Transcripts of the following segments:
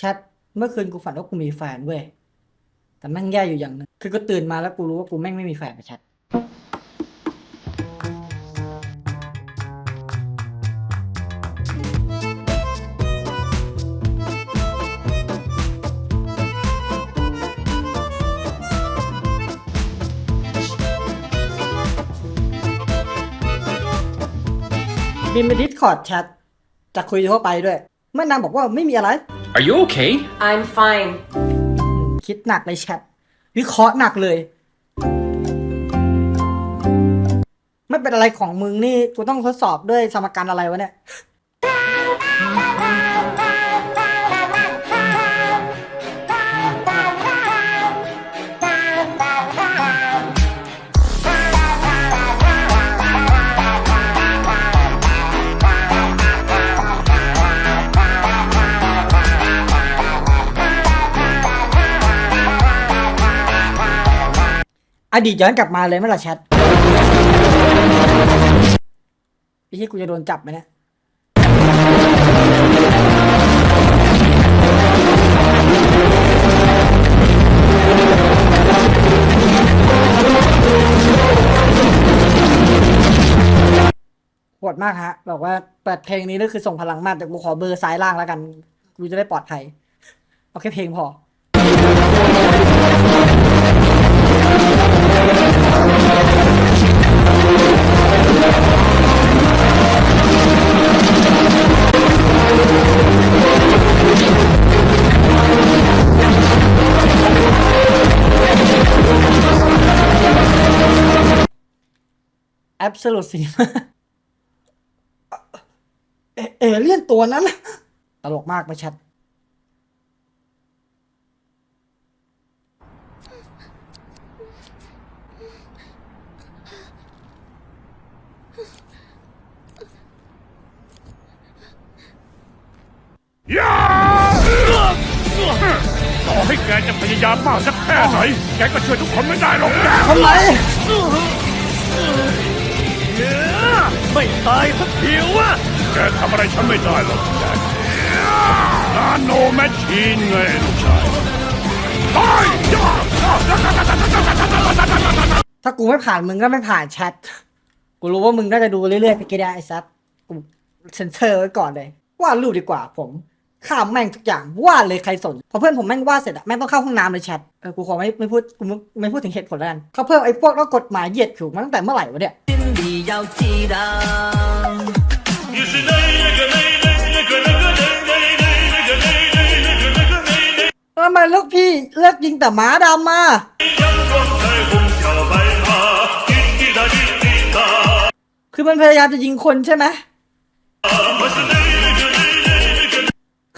แชทเมื่อคืนกูฝันว่ากูมีแฟนเว้ย แต่แม่งแย่อยู่อย่างหนึง คือก็ตื่นมาแล้วกูรู้ว่ากูแม่งไม่มีแฟนกับแชทบินไปดิสคอร์ดแชทจะคุยทั่วไปด้วย เมื่อนางบอกว่าไม่มีอะไร Are you okay? I'm fine. คิดหนักเลยแชทวิเคราะห์หนักเลย ไม่เป็นอะไรของมึงนี่กูต้องทดสอบด้วยสมการอะไรวะเนี่ย ดีตย้อนกลับมาเลยไหมล่ะแชทพี่ที่กูจะโดนจับไหมเนี่ยโหดมากฮะบอกว่าเปิดเพลงนี้ก็คือส่งพลังมากแต่กูขอเบอร์ซ้ายล่างแล้วกัน กูจะได้ปลอดภัย เอาแค่เพลงพอ Absolute Cinema เอเอเลี่ยนตัวนั้น ตลกมากไปชัด ย่าต่อ ให้แกจะพยายามมากสักแค่ไหน แกก็ช่วยทุกคนไม่ได้หรอกแกทำไมไม่ตายสักทีวะแกทำอะไรฉันไม่ได้หรอกแกนาโนแมชชีนไงลูกชายตายย่าถ้ากูไม่ผ่านมึงก็ไม่ผ่านแชท กูรู้ว่ามึงน่าจะดูเรื่อยๆไปก็ได้ไอ้ซับกูเซนเซอร์ไว้ก่อนเลย วาดรูปดีกว่าผม ข้ามแม่งทุกอย่างว่าเลยใครสนพอเพื่อนผมแม่งว่าเสร็จอะแม่งต้องเข้าห้องน้ำเลยแชทเออกูขอไม่ไม่พูดกูไม่พูดถึงเหตุผลแล้วกันเขาเพิ่มไอ้พวกแล้วกฎหมายเหยียดผิวมาตั้งแต่เมื่อไหร่วะเนี่ยทำไมลูกพี่เลิกยิงแต่หมาดำมาคือมันพยายามจะยิงคนใช่ไหม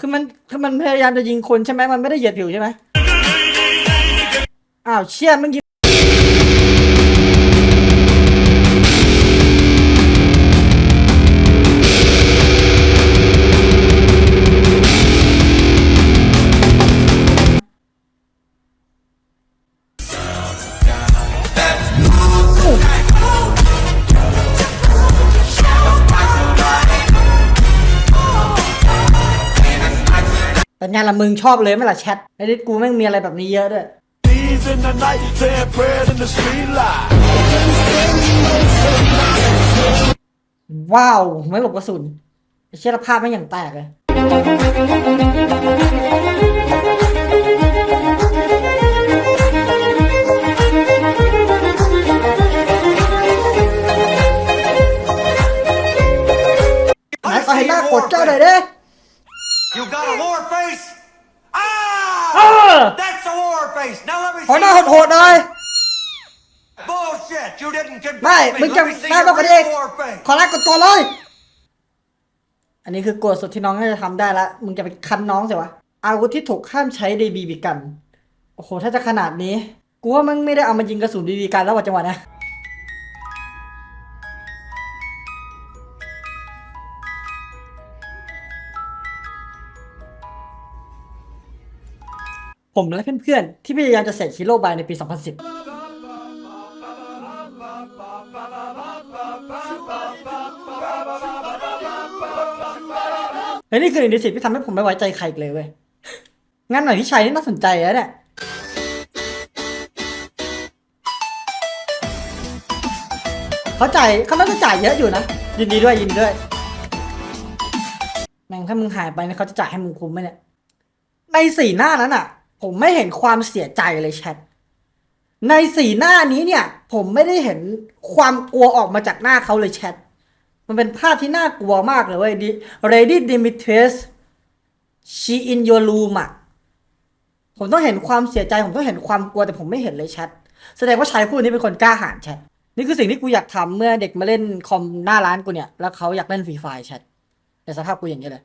คือมันคือมันพยายามจะยิงคนใช่ไหมมันไม่ได้เหยียดผิวใช่ไหมอ้าวเชี่ยมันยิง ไงล่ะมึงชอบเลยไหมล่ะแชทไอ้ดิสกูแม่งมีอะไรแบบนี้เยอะด้วย in the night, saying prayers in the street light. ว้าว ไม่หลบกระสุนไอ้เชื่อภาพไม่อย่างแตกเลย ขอแรกกดตัวเลย อันนี้คือกดสุดที่น้องน่าจะทำได้ละ มึงจะไปคันน้องสิวะ อาวุธที่ถูกห้ามใช้ในบีบีกัน โอ้โห ถ้าจะขนาดนี้ กูว่ามึงไม่ได้เอามายิงกระสุนบีบีกันแล้วว่ะจังหวะนี้ยผมและเพื่อนๆ ที่พยายามจะเสร็จฮีโร่บายในปี 2010 และนี่คือหนึ่งในสิ่งที่ทำให้ผมไม่ไว้ใจใครอีกเลยเว้ยงานหน่อยพี่ชัยนี่น่าสนใจแล้วเนี่ยเขาจ่ายเขาน่าจะจ่ายเยอะอยู่นะยินดีด้วยยินดีด้วยแม่งถ้ามึงหายไปเนี่ยเขาจะจ่ายให้มึงคุ้มไหมเนี่ยในสีหน้านั้นอะ ผมไม่เห็นความเสียใจเลยแชทในสีหน้านี้เนี่ย ผมไม่ได้เห็นความกลัวออกมาจากหน้าเขาเลยแชท มันเป็นภาพที่น่ากลัวมากเลยเว้ยดิ Lady Dimitris she in your room อะผมต้องเห็นความเสียใจ ผมต้องเห็นความกลัวแต่ผมไม่เห็นเลยแชทแสดงว่าชายผู้นี้เป็นคนกล้าหาญแชทนี่คือสิ่งที่กูอยากทำเมื่อเด็กมาเล่นคอมหน้าร้านกูเนี่ย แล้วเขาอยากเล่นฟรีไฟแชทในสภาพกูอย่างนี้เลย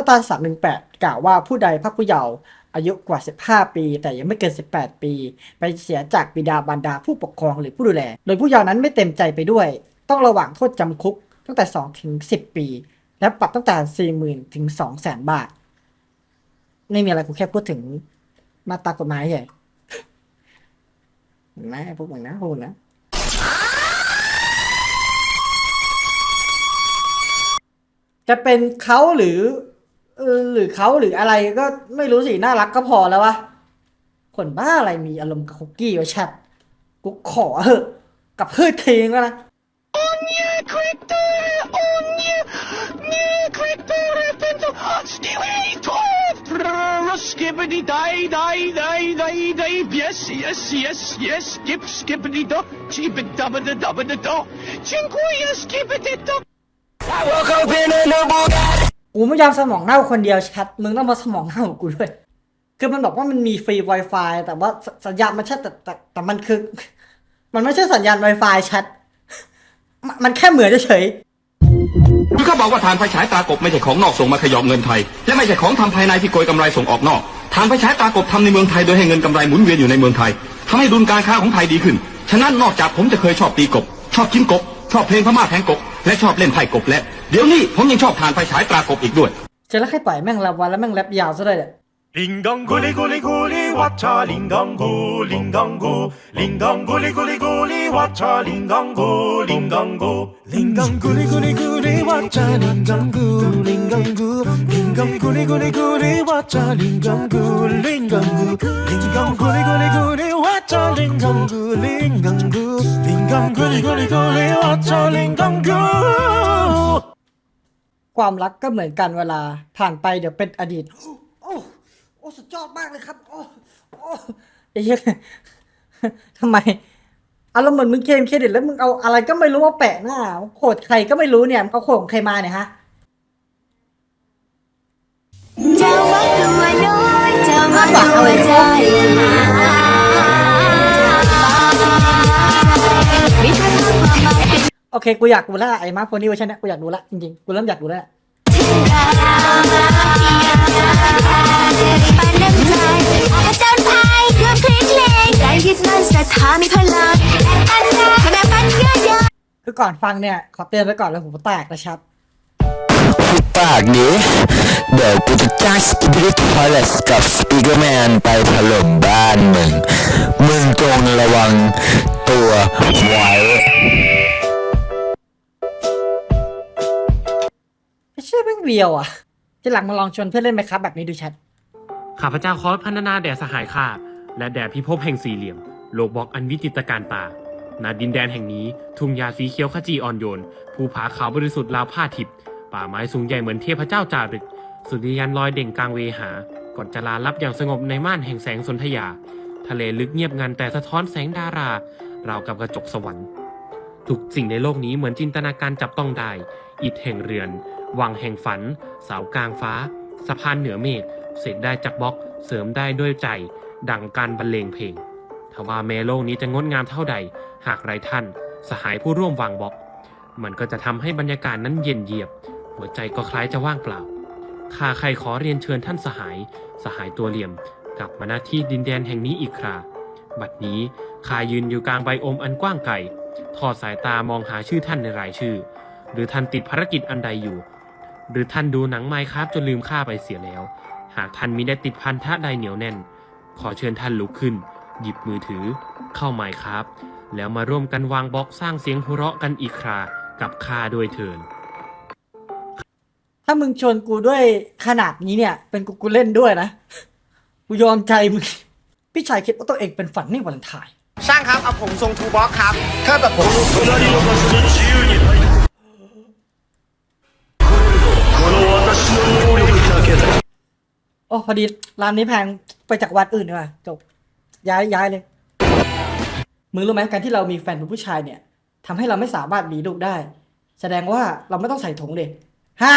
มาตรา 318 กล่าวว่าผู้ใดพรรคผู้เยาว์อายุกว่า 15 ปี แต่ยังไม่เกิน 18 ปี ไปเสียจากบิดาบรรดาผู้ปกครองหรือผู้ดูแล โดยผู้เยาว์นั้นไม่เต็มใจไปด้วย ต้องระหว่างโทษจำคุกตั้งแต่ 2 ถึง 10 ปี และปรับตั้งแต่ 40,000 ถึง 200,000 บาท ไม่มีอะไรกูแค่พูดถึงมาตรากฎหมายเฉยนไหมพวกมึงนะพวกมึงนะจะเป็นเขาหรือ หรือเขาหรืออะไรก็ไม่รู้สิน่ารักก็พอแล้ววะคนบ้าอะไรมีอารมณ์กับคุกกี้วะชัดกูขอเหอะกับเพื่อทงแล้วนะส กูไม่ยอมสมองเน่าคนเดียวแชทมึงต้องมาสมองเน่ากูด้วย คือมันบอกว่ามันมีฟรี Wi-Fi แต่ว่าสัญญาณมันใช่แต่แต่แต่มันคือ มันไม่ใช่สัญญาณ Wi-Fi แชทมันมันแค่เหมือนเฉยคือเขาบอกว่าทานไฟฉายตากบไม่ใช่ของนอกส่งมาขยอมเงินไทย และไม่ใช่ของทำภายในที่โกยกำไรส่งออกนอกทานไฟฉายตากบทำในเมืองไทยโดยให้เงินกำไรหมุนเวียนอยู่ในเมืองไทยทำให้ดุลการค้าของไทยดีขึ้น ฉะนั้นนอกจากผมจะเคยชอบตีกบ ชอบกินกบ ชอบเพลงพม่าแทงกบ และชอบเล่นไพ่กบและ เดี๋ยวนี้ผมยังชอบทานไฟฉายตรากบอีกด้วย ๆเจอแล้วใครปล่อยแม่งแรปวันแล้วแม่งแรปยาวซะด้วยเนี่ย 링강구리구리구리 와차 링강구 링강구 링강구리구리구리 와차 링강구 링강구 링강구리구리구리 와차 링강구 링강구 링강구리구리구리 와차 링강구 링강구 링강구리구리구리 와차 링강구 링강구 링강구리구리구리 와차 링강구 ความรักก็เหมือนกันเวลาผ่านไปเดี๋ยวเป็นอดีต โอ้โอ้สุดยอดมากเลยครับ โอ้โอ้ไอ้เหี้ยทำไมอารมณ์เหมือนมึงเคลมเครดิตแล้วมึงเอาอะไรก็ไม่รู้มาแปะหน้าโขดใครก็ไม่รู้เนี่ยมึงเอาโขดของใครมาเนี่ยฮะเจ้าว่าตัวน้อยเจ้าว่าตัวใจ โอเค กูอยากดูแล้วไอ้มาร์คโพนี่เวอร์ชันเนี้ยกูอยากดูละจริงๆ กูเริ่มอยากดูแล้วปันน้ำใจอาจารย์พายเพื่อพลิกเพลงใจยึดมั่นศรัทธามีพลังแบ่งปันได้แบ่งปันเยอะแยะคือก่อนฟังเนี่ย ขอเตือนไว้ก่อนเลยผมแตกนะครับ ปากนี้เดี๋ยวกูจะจ้างสปิริตทอเลสกับสปีกเกอร์แมนไปถล่มบ้านมึง มึงจงระวังตัวไว้ แม่งเบียวอะทีหลังมาลองชวนเพื่อนเล่นไหมครับ แบบนี้ดูแชทข้าพเจ้าขอพันนาแด่สหายข้าและแด่พิภพแห่งสี่เหลี่ยม โลกบล็อกอันวิจิตรการตาณดินแดนแห่งนี้ ทุ่งหญ้าสีเขียวขจีอ่อนโยน ภูผาขาวบริสุทธิ์ราวผ้าทิพย์ป่าไม้สูงใหญ่เหมือนเทพเจ้าจารึก สุริยันลอยเด่งกลางเวหา ก่อนจะลาลับอย่างสงบในม่านแห่งแสงสนธยา ทะเลลึกเงียบงันแต่สะท้อนแสงดาราราวกับกระจกสวรรค์ทุกสิ่งในโลกนี้เหมือนจินตนาการจับต้องได้ อิฐแห่งเรือน วังแห่งฝัน เสากลางฟ้า สะพานเหนือเมฆเสกได้จากบล็อก เสริมได้ด้วยใจ ดังการบรรเลงเพลงทว่าแม้โลกนี้จะงดงามเท่าใด หากไรท่าน สหายผู้ร่วมวางบล็อก มันก็จะทำให้บรรยากาศนั้นเย็นเยียบ หัวใจก็คล้ายจะว่างเปล่าข้าใครขอเรียนเชิญท่านสหาย สหายตัวเหลี่ยม กลับมาณที่ดินแดนแห่งนี้อีกครา บัดนี้ข้ายืนอยู่กลางใบโอมอันกว้างไกลทอดสายตามองหาชื่อท่านในรายชื่อ หรือท่านติดภารกิจอันใดอยู่ หรือท่านดูหนังไมค์ครับจนลืมข้าไปเสียแล้ว หากท่านมิได้ติดพันธะใดเหนียวแน่น ขอเชิญท่านลุกขึ้น หยิบมือถือ เข้าไมค์ครับแล้วมาร่วมกันวางบล็อกสร้างเสียงหัวเราะกันอีกครากับข้าด้วยเถินถ้ามึงชวนกูด้วยขนาดนี้เนี่ย เป็นกูกูเล่นด้วยนะ กูยอมใจมึง พี่ชายคิดว่าตัวเองเป็นฝันในวันไทาย ช่างครับ เอาผมทรงทูบ็อกครับถ้าแบบผม โอ้พอดีร้านนี้แพงไปจากวัดอื่นดีกว่าจบย้ายย้ายเลย มึงรู้ไหมการที่เรามีแฟนเป็นผู้ชายเนี่ยทำให้เราไม่สามารถมีลูกได้ แสดงว่าเราไม่ต้องใส่ถุงเลยฮะ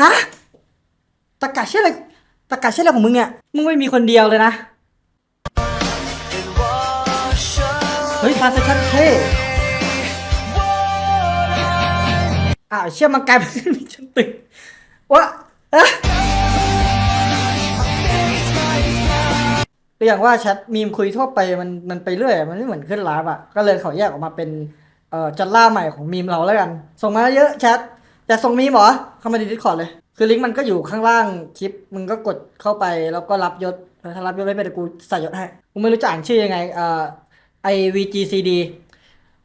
ฮะตะกะเชื่ออะไรตะกะเชื่ออะไรของมึงเนี่ยมึงไม่มีคนเดียวเลยนะเฮ้ยทาร์เซชันเท่อ่าวเชื่อมันกลายเป็นชนตึกวะอะ ก็อย่างว่าแชทมีมคุยทั่วไปมันมันไปเรื่อยมันไม่เหมือนขึ้นไลฟ์อะก็เลยเขาแยกออกมาเป็นเอ่อจัดล่าใหม่ของมีมเราแล้วกัน ส่งมาเยอะแชทแต่ส่งมีมเหรอเข้ามาดีดิสคอร์ดเลย คือลิงก์มันก็อยู่ข้างล่างคลิปมึงก็กดเข้าไปแล้วก็รับยศถ้ารับยศไม่เป็นกูใส่ยศให้กูไม่รู้จะอ่านชื่อยังไงเอ่อไอ VGCD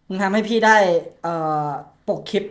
มึงทำให้พี่ได้เอ่อปกคลิป